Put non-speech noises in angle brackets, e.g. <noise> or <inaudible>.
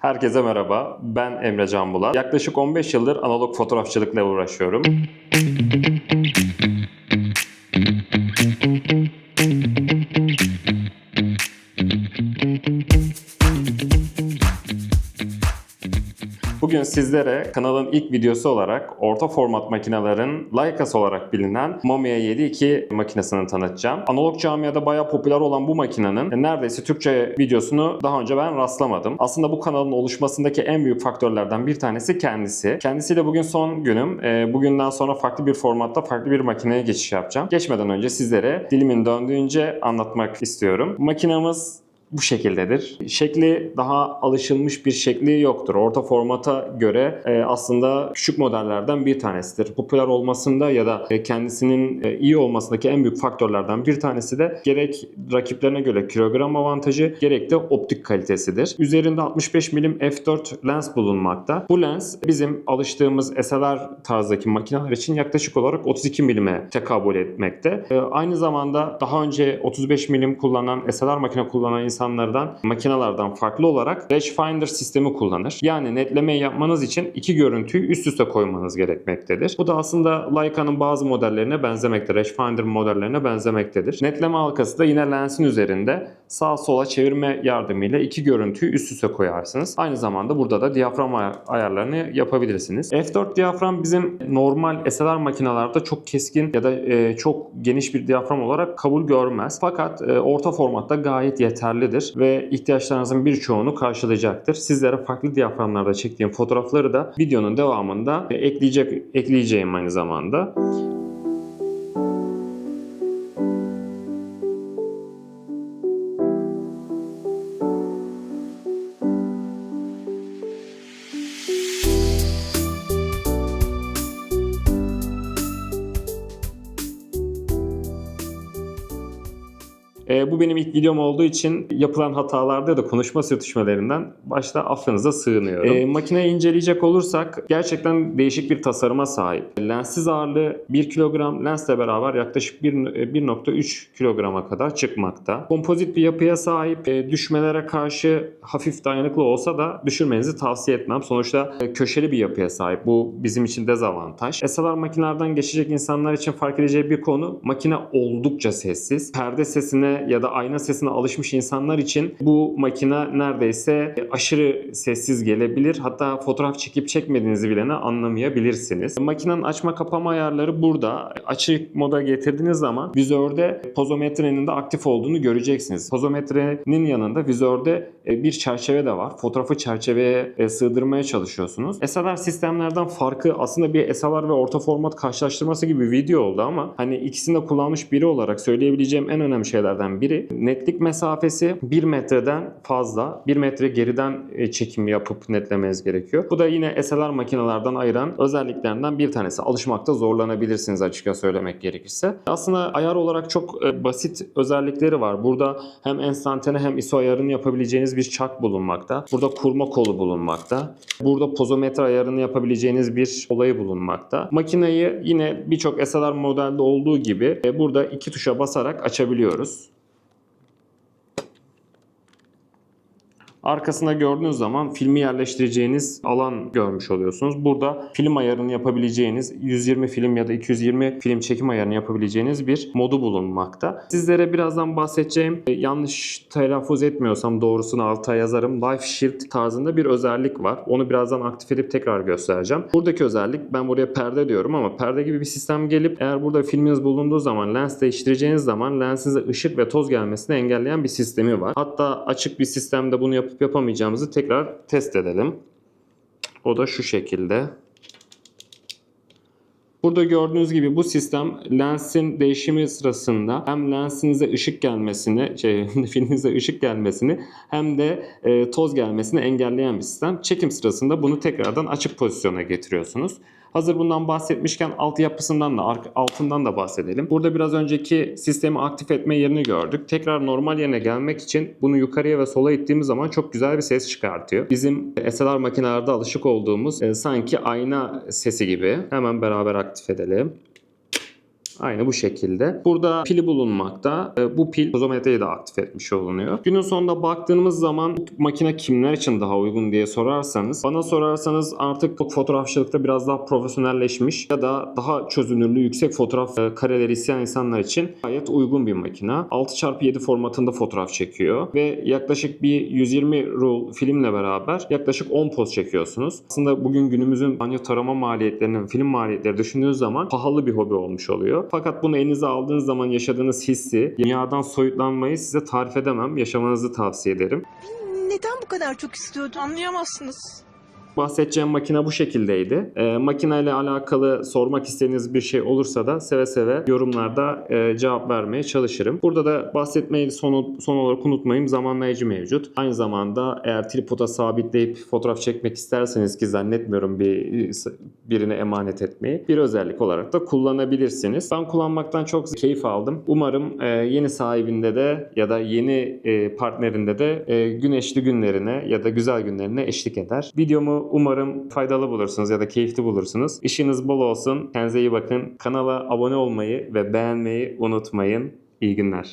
Herkese merhaba. Ben Emre Can Bulat. Yaklaşık 15 yıldır analog fotoğrafçılıkla uğraşıyorum. Bugün sizlere kanalın ilk videosu olarak orta format makinelerin Leica'sı olarak bilinen Mamiya 7.2 makinesini tanıtacağım. Analog camiada bayağı popüler olan bu makinenin neredeyse Türkçe videosunu daha önce ben rastlamadım. Aslında bu kanalın oluşmasındaki en büyük faktörlerden bir tanesi kendisi. Kendisiyle bugün son günüm. Ee, Bugünden sonra farklı bir formatta farklı bir makineye geçiş yapacağım. Geçmeden önce sizlere dilimin döndüğünce anlatmak istiyorum. Makinamız bu şekildedir. Şekli daha alışılmış bir şekli yoktur. Orta formata göre e, aslında küçük modellerden bir tanesidir. Popüler olmasında ya da e, kendisinin e, iyi olmasındaki en büyük faktörlerden bir tanesi de gerek rakiplerine göre kilogram avantajı gerek de optik kalitesidir. Üzerinde 65 mm f4 lens bulunmakta. Bu lens bizim alıştığımız SLR tarzdaki makineler için yaklaşık olarak 32 mm tekabül etmekte. E, aynı zamanda daha önce 35 mm kullanan SLR makine kullanan insanlardan, makinelerden farklı olarak rangefinder sistemi kullanır. Yani netlemeyi yapmanız için iki görüntüyü üst üste koymanız gerekmektedir. Bu da aslında Leica'nın bazı modellerine benzemekte, rangefinder modellerine benzemektedir. Netleme halkası da yine lensin üzerinde sağa sola çevirme yardımıyla iki görüntüyü üst üste koyarsınız. Aynı zamanda burada da diyafram ay- ayarlarını yapabilirsiniz. F4 diyafram bizim normal SLR makinelerde çok keskin ya da e, çok geniş bir diyafram olarak kabul görmez. Fakat e, orta formatta gayet yeterlidir ve ihtiyaçlarınızın birçoğunu karşılayacaktır. Sizlere farklı diyaframlarda çektiğim fotoğrafları da videonun devamında ekleyecek ekleyeceğim aynı zamanda. E, bu benim ilk videom olduğu için yapılan hatalarda da konuşma sürtüşmelerinden başta affınıza sığınıyorum. E, makineyi inceleyecek olursak gerçekten değişik bir tasarıma sahip. Lenssiz ağırlığı 1 kilogram, lensle beraber yaklaşık 1 1.3 kilograma kadar çıkmakta. Kompozit bir yapıya sahip, e, düşmelere karşı hafif dayanıklı olsa da düşürmenizi tavsiye etmem. Sonuçta e, köşeli bir yapıya sahip. Bu bizim için dezavantaj. SLR makinelerden geçecek insanlar için fark edeceği bir konu makine oldukça sessiz. Perde sesine ya da ayna sesine alışmış insanlar için bu makine neredeyse aşırı sessiz gelebilir. Hatta fotoğraf çekip çekmediğinizi bile anlamayabilirsiniz. Makinenin açma kapama ayarları burada. Açık moda getirdiğiniz zaman vizörde pozometrenin de aktif olduğunu göreceksiniz. Pozometrenin yanında vizörde e, bir çerçeve de var. Fotoğrafı çerçeveye e, sığdırmaya çalışıyorsunuz. SLR sistemlerden farkı aslında bir SLR ve orta format karşılaştırması gibi bir video oldu ama hani ikisini de kullanmış biri olarak söyleyebileceğim en önemli şeylerden biri netlik mesafesi 1 metreden fazla. 1 metre geriden e, çekim yapıp netlemeniz gerekiyor. Bu da yine SLR makinelerden ayıran özelliklerinden bir tanesi. Alışmakta zorlanabilirsiniz açıkça söylemek gerekirse. Aslında ayar olarak çok e, basit özellikleri var. Burada hem enstantane hem ISO ayarını yapabileceğiniz bir çark bulunmakta. Burada kurma kolu bulunmakta. Burada pozometre ayarını yapabileceğiniz bir olayı bulunmakta. Makineyi yine birçok SLR modelde olduğu gibi e, burada iki tuşa basarak açabiliyoruz. Arkasında gördüğünüz zaman filmi yerleştireceğiniz alan görmüş oluyorsunuz. Burada film ayarını yapabileceğiniz 120 film ya da 220 film çekim ayarını yapabileceğiniz bir modu bulunmakta. Sizlere birazdan bahsedeceğim e, yanlış telaffuz etmiyorsam doğrusunu alta yazarım. Live Shift tarzında bir özellik var. Onu birazdan aktif edip tekrar göstereceğim. Buradaki özellik ben buraya perde diyorum ama perde gibi bir sistem gelip eğer burada filminiz bulunduğu zaman lens değiştireceğiniz zaman lensinize ışık ve toz gelmesini engelleyen bir sistemi var. Hatta açık bir sistemde bunu yapıp yapamayacağımızı tekrar test edelim. O da şu şekilde. Burada gördüğünüz gibi bu sistem lensin değişimi sırasında hem lensinize ışık gelmesini, şey, <laughs> filminize ışık gelmesini hem de e, toz gelmesini engelleyen bir sistem. Çekim sırasında bunu tekrardan açık pozisyona getiriyorsunuz. Hazır bundan bahsetmişken altyapısından da altından da bahsedelim. Burada biraz önceki sistemi aktif etme yerini gördük. Tekrar normal yerine gelmek için bunu yukarıya ve sola ittiğimiz zaman çok güzel bir ses çıkartıyor. Bizim SLR makinelerde alışık olduğumuz e, sanki ayna sesi gibi. Hemen beraber aktif edelim. Aynı bu şekilde. Burada pili bulunmakta. E, Bu pil ozometreyi de aktif etmiş olunuyor. Günün sonunda baktığımız zaman bu makine kimler için daha uygun diye sorarsanız bana sorarsanız artık fotoğrafçılıkta biraz daha profesyonelleşmiş ya da daha çözünürlüğü yüksek fotoğraf e, kareleri isteyen insanlar için gayet uygun bir makine. 6x7 formatında fotoğraf çekiyor ve yaklaşık bir 120 roll filmle beraber yaklaşık 10 poz çekiyorsunuz. Aslında bugün günümüzün banyo tarama maliyetlerinin film maliyetleri düşündüğünüz zaman pahalı bir hobi olmuş oluyor. Fakat bunu elinize aldığınız zaman yaşadığınız hissi, dünyadan soyutlanmayı size tarif edemem. Yaşamanızı tavsiye ederim. Neden bu kadar çok istiyordun? Anlayamazsınız. Bahsedeceğim makine bu şekildeydi. E, makineyle alakalı sormak istediğiniz bir şey olursa da seve seve yorumlarda e, cevap vermeye çalışırım. Burada da bahsetmeyi son, son olarak unutmayayım zamanlayıcı mevcut. Aynı zamanda eğer tripoda sabitleyip fotoğraf çekmek isterseniz ki zannetmiyorum bir birine emanet etmeyi bir özellik olarak da kullanabilirsiniz. Ben kullanmaktan çok keyif aldım. Umarım e, yeni sahibinde de ya da yeni e, partnerinde de e, güneşli günlerine ya da güzel günlerine eşlik eder. Videomu umarım faydalı bulursunuz ya da keyifli bulursunuz. İşiniz bol olsun. Kendinize iyi bakın. Kanala abone olmayı ve beğenmeyi unutmayın. İyi günler.